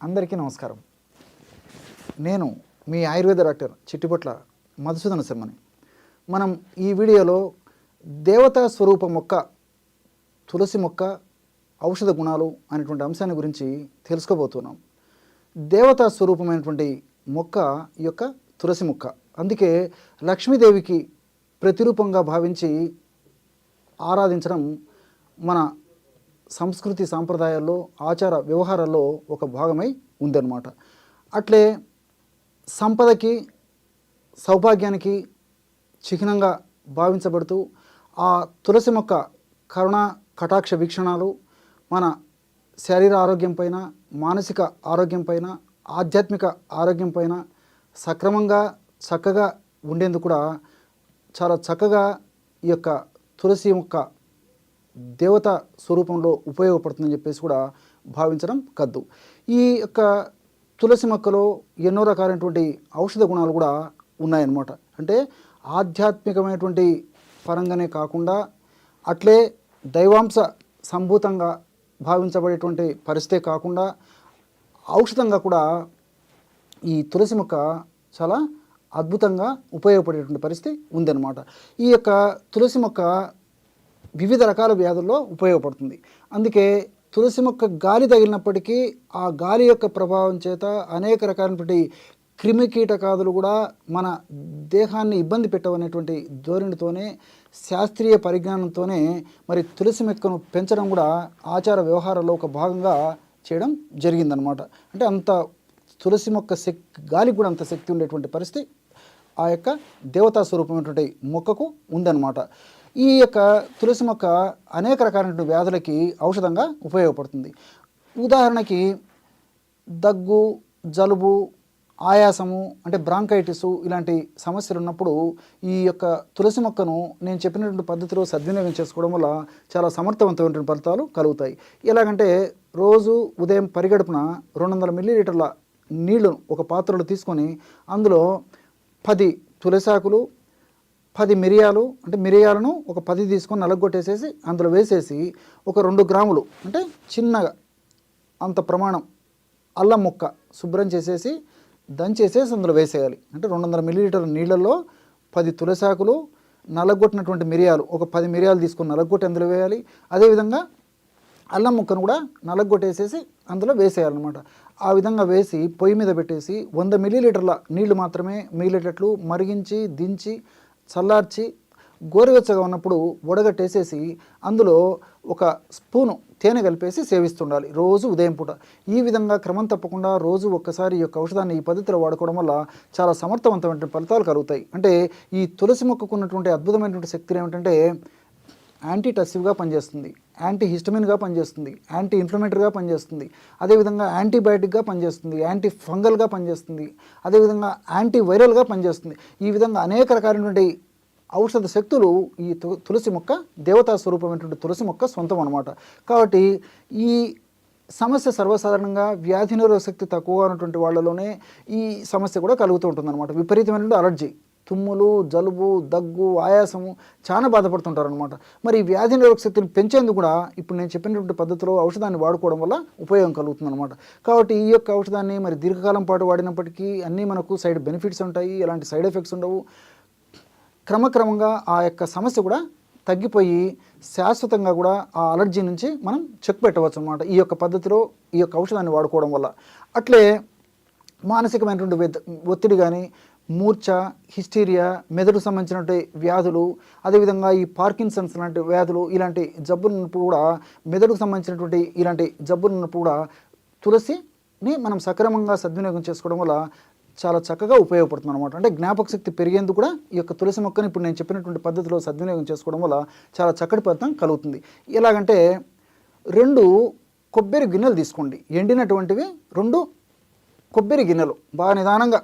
అందరికీ నమస్కారం. నేను మీ ఆయుర్వేద డాక్టర్ చిట్టిపొట్ల మధుసూదన శర్మని. మనం ఈ వీడియోలో దేవతా స్వరూప మొక్క తులసి మొక్క ఔషధ గుణాలు అనేటువంటి అంశాన్ని గురించి తెలుసుకోబోతున్నాం. దేవతా స్వరూపమైనటువంటి మొక్క ఈ యొక్క తులసి మొక్క. అందుకే లక్ష్మీదేవికి ప్రతిరూపంగా భావించి ఆరాధించడం మన సంస్కృతి సాంప్రదాయాల్లో ఆచార వ్యవహారాల్లో ఒక భాగమై ఉందన్నమాట. అట్లే సంపదకి సౌభాగ్యానికి చిహ్నంగా భావించబడుతూ ఆ తులసి మొక్క కరుణ కటాక్ష వీక్షణాలు మన శరీర ఆరోగ్యం పైన మానసిక ఆరోగ్యం పైన ఆధ్యాత్మిక ఆరోగ్యం పైన సక్రమంగా చక్కగా ఉండేందుకు కూడా చాలా చక్కగా ఈ యొక్క తులసి మొక్క దేవత స్వరూపంలో ఉపయోగపడుతుందని చెప్పేసి కూడా భావించడం కద్దు. ఈ యొక్క తులసి మొక్కలో ఎన్నో రకాలైనటువంటి ఔషధ గుణాలు కూడా ఉన్నాయన్నమాట. అంటే ఆధ్యాత్మికమైనటువంటి పరంగానే కాకుండా అట్లే దైవాంశ సంభూతంగా భావించబడేటువంటి పరిస్థితే కాకుండా ఔషధంగా కూడా ఈ తులసి మొక్క చాలా అద్భుతంగా ఉపయోగపడేటువంటి పరిస్థితి ఉందన్నమాట. ఈ యొక్క తులసి మొక్క వివిధ రకాల వ్యాధుల్లో ఉపయోగపడుతుంది. అందుకే తులసి మొక్క గాలి తగిలినప్పటికీ ఆ గాలి యొక్క ప్రభావం చేత అనేక రకాలైనటువంటి క్రిమి కీటకాదులు కూడా మన దేహాన్ని ఇబ్బంది పెట్టవనేటువంటి ధోరణితోనే శాస్త్రీయ పరిజ్ఞానంతోనే మరి తులసి మొక్కను పెంచడం కూడా ఆచార వ్యవహారాల్లో ఒక భాగంగా చేయడం జరిగిందనమాట అంటే అంత తులసి మొక్క శక్తి గాలికి కూడా అంత శక్తి ఉండేటువంటి పరిస్థితి ఆ యొక్క దేవతా స్వరూపమైనటువంటి మొక్కకు ఉందన్నమాట. ఈ యొక్క తులసి మొక్క అనేక రకాలైన వ్యాధులకి ఔషధంగా ఉపయోగపడుతుంది. ఉదాహరణకి దగ్గు జలుబు ఆయాసము అంటే బ్రాంకైటిస్ ఇలాంటి సమస్యలు ఉన్నప్పుడు ఈ యొక్క తులసి మొక్కను నేను చెప్పినటువంటి పద్ధతిలో సద్వినియోగం చేసుకోవడం వల్ల చాలా సమర్థవంతమైనటువంటి ఫలితాలు కలుగుతాయి. ఎలాగంటే రోజు ఉదయం పరిగడుపున రెండు వందల మిల్లీలీటర్ల నీళ్ళను ఒక పాత్రలో తీసుకొని అందులో పది తులసాకులు పది మిరియాలు అంటే మిరియాలను ఒక పది తీసుకొని నలగొట్టేసేసి అందులో వేసేసి ఒక రెండు గ్రాములు అంటే చిన్నగా అంత ప్రమాణం అల్లం ముక్క శుభ్రం చేసేసి దంచేసేసి అందులో వేసేయాలి. అంటే రెండు వందల మిల్లీలీటర్ నీళ్ళల్లో పది తులసాకులు నలగొట్టినటువంటి మిరియాలు ఒక పది మిరియాలు తీసుకొని నలగొట్టి అందులో వేయాలి. అదేవిధంగా అల్లం ముక్కను కూడా నలగొట్టేసేసి అందులో వేసేయాలన్నమాట. ఆ విధంగా వేసి పొయ్యి మీద పెట్టేసి వంద మిల్లీలీటర్ల నీళ్ళు మాత్రమే మిగిలేటట్లు మరిగించి దించి చల్లార్చి గోరువెచ్చగా ఉన్నప్పుడు వడగట్టేసేసి అందులో ఒక స్పూను తేనె కలిపేసి సేవిస్తుండాలి. రోజు ఉదయం పూట. ఈ విధంగా క్రమం తప్పకుండా రోజు ఒక్కసారి ఈ యొక్క ఔషధాన్ని ఈ పద్ధతిలో వాడుకోవడం వల్ల చాలా సమర్థవంతమైన ఫలితాలు కలుగుతాయి. అంటే ఈ తులసి మొక్కకు ఉన్నటువంటి అద్భుతమైనటువంటి శక్తులు ఏమిటంటే యాంటీ టసివ్గా పనిచేస్తుంది. యాంటీ హిస్టమిన్గా పనిచేస్తుంది యాంటీ ఇన్ఫ్లమేటరీగా పనిచేస్తుంది అదేవిధంగా యాంటీబయాటిక్గా పనిచేస్తుంది యాంటీ ఫంగల్గా పనిచేస్తుంది అదేవిధంగా యాంటీ వైరల్గా పనిచేస్తుంది. ఈ విధంగా అనేక రకాలైనటువంటి ఔషధ శక్తులు ఈ తు- తులసి మొక్క దేవతా స్వరూపమైనటువంటి తులసి మొక్క సొంతం అనమాట కాబట్టి ఈ సమస్య సర్వసాధారణంగా వ్యాధి నిరోధక శక్తి తక్కువగా ఉన్నటువంటి వాళ్ళలోనే ఈ సమస్య కూడా కలుగుతూ ఉంటుందన్నమాట. విపరీతమైనటువంటి అలర్జీ. తుమ్ములు జలుబు దగ్గు ఆయాసము చాలా బాధపడుతుంటారు అనమాట మరి ఈ వ్యాధి నిరోధక శక్తిని పెంచేందుకు కూడా ఇప్పుడు నేను చెప్పినటువంటి పద్ధతిలో ఔషధాన్ని వాడుకోవడం వల్ల ఉపయోగం కలుగుతుంది అనమాట కాబట్టి ఈ యొక్క ఔషధాన్ని మరి దీర్ఘకాలం పాటు వాడినప్పటికీ అన్నీ మనకు సైడ్ బెనిఫిట్స్ ఉంటాయి ఎలాంటి సైడ్ ఎఫెక్ట్స్ ఉండవు. క్రమక్రమంగా ఆ యొక్క సమస్య కూడా తగ్గిపోయి శాశ్వతంగా కూడా ఆ అలర్జీ నుంచి మనం చెక్ పెట్టవచ్చు అనమాట ఈ యొక్క పద్ధతిలో ఈ యొక్క ఔషధాన్ని వాడుకోవడం వల్ల. అట్లే మానసికమైనటువంటి ఒత్తిడి కానీ మూర్ఛ హిస్టీరియా మెదడుకు సంబంధించినటువంటి వ్యాధులు అదేవిధంగా ఈ పార్కిన్సన్స్ లాంటి వ్యాధులు ఇలాంటి జబ్బులు ఉన్నప్పుడు కూడా మెదడుకు సంబంధించినటువంటి ఇలాంటి జబ్బులు ఉన్నప్పుడు కూడా తులసిని మనం సక్రమంగా సద్వినియోగం చేసుకోవడం వల్ల చాలా చక్కగా ఉపయోగపడుతుంది అనమాట అంటే జ్ఞాపక శక్తి పెరిగేందుకు కూడా ఈ యొక్క తులసి మొక్కని ఇప్పుడు నేను చెప్పినటువంటి పద్ధతిలో సద్వినియోగం చేసుకోవడం వల్ల చాలా చక్కటి ఫలితం కలుగుతుంది. ఎలాగంటే రెండు కొబ్బరి గిన్నెలు తీసుకోండి. ఎండినటువంటివి రెండు కొబ్బరి గిన్నెలు. బాగా నిదానంగా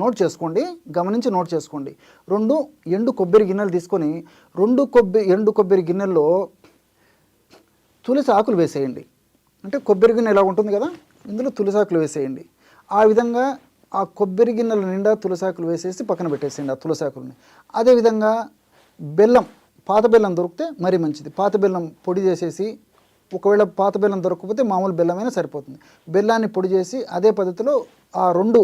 నోట్ చేసుకోండి గమనించి నోట్ చేసుకోండి. రెండు ఎండు కొబ్బరి గిన్నెలు తీసుకొని రెండు కొబ్బరి ఎండు కొబ్బరి గిన్నెల్లో తులసి ఆకులు వేసేయండి. అంటే కొబ్బరి గిన్నె ఎలా ఉంటుంది కదా ఇందులో తులసి ఆకులు వేసేయండి. ఆ విధంగా ఆ కొబ్బరి గిన్నెల నిండా తులసి ఆకులు వేసేసి పక్కన పెట్టేసేయండి ఆ తులసాకుల్ని అదేవిధంగా బెల్లం పాత బెల్లం దొరికితే మరీ మంచిది. పాత బెల్లం పొడి చేసేసి ఒకవేళ పాత బెల్లం దొరకకపోతే మామూలు బెల్లమైనా సరిపోతుంది. బెల్లాన్ని పొడి చేసి అదే పద్ధతిలో ఆ రెండు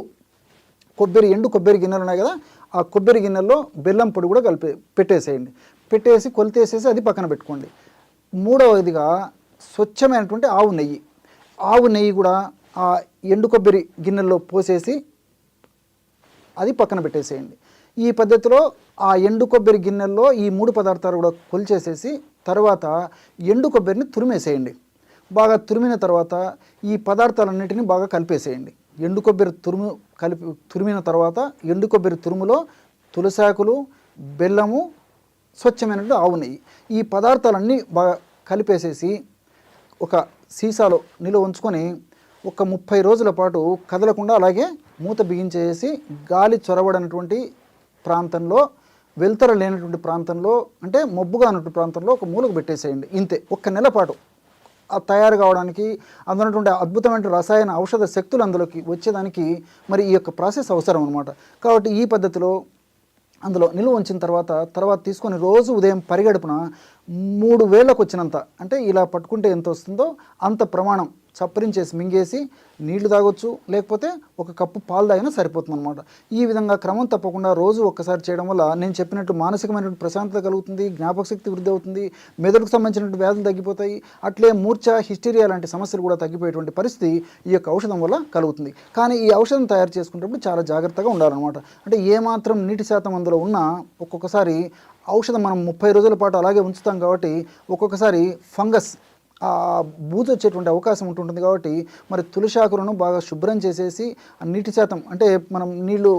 కొబ్బరి ఎండు కొబ్బరి గిన్నెలు ఉన్నాయి కదా ఆ కొబ్బరి గిన్నెల్లో బెల్లం పొడి కూడా కలిపి పెట్టేసేయండి. పెట్టేసి కొలితేసేసి అది పక్కన పెట్టుకోండి. మూడవదిగా స్వచ్ఛమైనటువంటి ఆవు నెయ్యి. ఆవు నెయ్యి కూడా ఆ ఎండు కొబ్బరి గిన్నెల్లో పోసేసి అది పక్కన పెట్టేసేయండి. ఈ పద్ధతిలో ఆ ఎండు కొబ్బరి గిన్నెల్లో ఈ మూడు పదార్థాలు కూడా కొలిచేసేసి తర్వాత ఎండు కొబ్బరిని తురిమేసేయండి. బాగా తురిమిన తర్వాత ఈ పదార్థాలన్నిటిని బాగా కలిపేసేయండి. ఎండు కొబ్బరి తురుము కలిపి తురిమిన తర్వాత ఎండు కొబ్బరి తురుములో తులసాకులు బెల్లము స్వచ్ఛమైనట్టు ఆవు నెయ్యి. ఈ పదార్థాలన్నీ బాగా కలిపేసేసి ఒక సీసాలో నిలువ ఉంచుకొని ఒక ముప్పై రోజుల పాటు కదలకుండా అలాగే మూత బిగించేసి గాలి చొరబడినటువంటి ప్రాంతంలో వెలుతర లేనటువంటి ప్రాంతంలో అంటే మబ్బుగా ఉన్నటువంటి ప్రాంతంలో ఒక మూలకు పెట్టేసేయండి. ఇంతే. ఒక్క నెల పాటు తయారు కావడానికి అందులోటువంటి అద్భుతమైన రసాయన ఔషధ శక్తులు అందులోకి వచ్చేదానికి మరి ఈ యొక్క ప్రాసెస్ అవసరం అనమాట కాబట్టి ఈ పద్ధతిలో అందులో నిలువ ఉంచిన తర్వాత తర్వాత తీసుకొని రోజు ఉదయం పరిగడుపున మూడు వేలకు వచ్చినంత అంటే ఇలా పట్టుకుంటే ఎంత వస్తుందో అంత ప్రమాణం చప్పరించేసి మింగేసి నీళ్ళు తాగొచ్చు లేకపోతే ఒక కప్పు పాలు తాగినా సరిపోతుంది అనమాట ఈ విధంగా క్రమం తప్పకుండా రోజు ఒక్కసారి చేయడం వల్ల నేను చెప్పినట్టు మానసికమైనటువంటి ప్రశాంతత కలుగుతుంది జ్ఞాపక శక్తి వృద్ధి అవుతుంది మెదడుకు సంబంధించినటువంటి వ్యాధులు తగ్గిపోతాయి అట్లే మూర్ఛ హిస్టీరియా లాంటి సమస్యలు కూడా తగ్గిపోయేటువంటి పరిస్థితి ఈ యొక్క ఔషధం వల్ల కలుగుతుంది. కానీ ఈ ఔషధం తయారు చేసుకునేటప్పుడు చాలా జాగ్రత్తగా ఉండాలన్నమాట. అంటే ఏమాత్రం నీటి శాతం అందులో ఉన్నా ఒక్కొక్కసారి ఔషధం మనం ముప్పై రోజుల పాటు అలాగే ఉంచుతాం కాబట్టి ఒక్కొక్కసారి ఫంగస్ ఆ బూజు వచ్చేటువంటి అవకాశం ఉంటుంటుంది కాబట్టి మరి తులశాకులను బాగా శుభ్రం చేసేసి ఆ నీటి శాతం అంటే మనం నీళ్ళు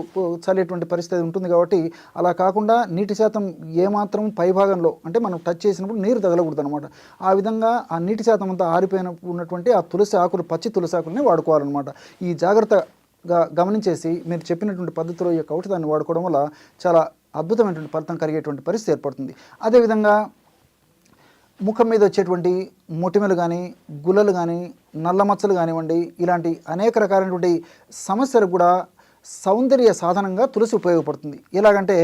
చల్లేటువంటి పరిస్థితి ఉంటుంది కాబట్టి అలా కాకుండా నీటి శాతం ఏమాత్రం పైభాగంలో అంటే మనం టచ్ చేసినప్పుడు నీరు తగలకూడదు అనమాట ఆ విధంగా ఆ నీటి శాతం అంతా ఆరిపోయిన ఉన్నటువంటి ఆ తులసి ఆకులు పచ్చి తులసి ఆకుల్ని వాడుకోవాలన్నమాట. ఈ జాగ్రత్తగా గమనించేసి మీరు చెప్పినటువంటి పద్ధతిలో ఈ యొక్క ఔషధాన్ని వాడుకోవడం వల్ల చాలా అద్భుతమైనటువంటి ఫలితం కలిగేటువంటి పరిస్థితి ఏర్పడుతుంది. అదేవిధంగా ముఖం మీద వచ్చేటువంటి మొటిమలు కానీ గుల్లలు కానీ నల్ల మచ్చలు కానివ్వండి ఇలాంటి అనేక రకాలైనటువంటి సమస్యలు కూడా సౌందర్య సాధనంగా తులసి ఉపయోగపడుతుంది. ఎలాగంటే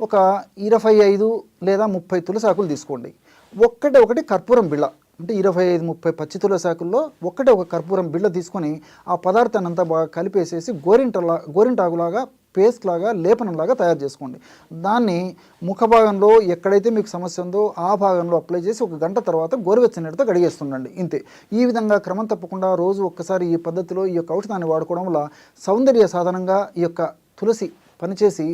ఒక ఇరవై ఐదు లేదా ముప్పై తులసాకులు తీసుకోండి. ఒక్కటే ఒకటి కర్పూరం బిళ్ళ. అంటే ఇరవై ఐదు ముప్పై పచ్చి తులసాకుల్లో ఒక్కటే ఒక కర్పూరం బిళ్ళ తీసుకొని ఆ పదార్థాన్ని అంతా బాగా కలిపేసేసి గోరింటలా గోరింటాకులాగా పేస్ట్ లాగా లేపనంలాగా తయారు చేసుకోండి. దాన్ని ముఖ భాగంలో ఎక్కడైతే మీకు సమస్య ఉందో ఆ భాగంలో అప్లై చేసి ఒక గంట తర్వాత గోరువెచ్చని నీటితో కడిగేస్తుండండి. ఇంతే. ఈ విధంగా క్రమం తప్పకుండా రోజు ఒక్కసారి ఈ పద్ధతిలో ఈ యొక్క ఔషధాన్ని వాడుకోవడం వల్ల సౌందర్య సాధనంగా ఈ యొక్క తులసి పనిచేసి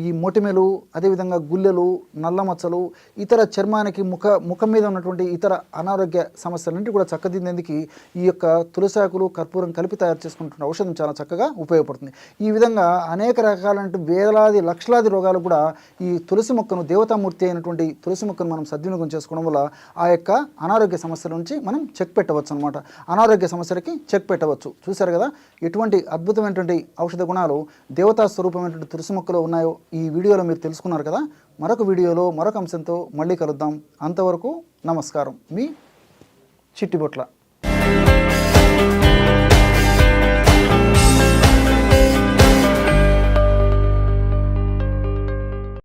ఈ మొటిమెలు అదేవిధంగా గుల్లెలు నల్ల మచ్చలు ఇతర చర్మానికి ముఖ ముఖం మీద ఉన్నటువంటి ఇతర అనారోగ్య సమస్యలన్నింటి కూడా చక్కదిద్దేందుకు ఈ యొక్క తులసాకులు కర్పూరం కలిపి తయారు చేసుకుంటున్న ఔషధం చాలా చక్కగా ఉపయోగపడుతుంది. ఈ విధంగా అనేక రకాలైన వేలాది లక్షలాది రోగాలు కూడా ఈ తులసి మొక్కను దేవతామూర్తి అయినటువంటి తులసి మొక్కను మనం సద్వినియోగం చేసుకోవడం వల్ల ఆ యొక్క అనారోగ్య సమస్యల నుంచి మనం చెక్ పెట్టవచ్చు అనమాట అనారోగ్య సమస్యలకి చెక్ పెట్టవచ్చు. చూశారు కదా? ఎటువంటి అద్భుతమైనటువంటి ఔషధ గుణాలు దేవతా స్వరూపమైనటువంటి తులసి మొక్కలో ఉన్నాయో ఈ వీడియోలో మీరు తెలుసుకున్నారు కదా. మరొక వీడియోలో మరొక అంశంతో మళ్ళీ కలుద్దాం. అంతవరకు నమస్కారం. మీ చిట్టిబొట్ల.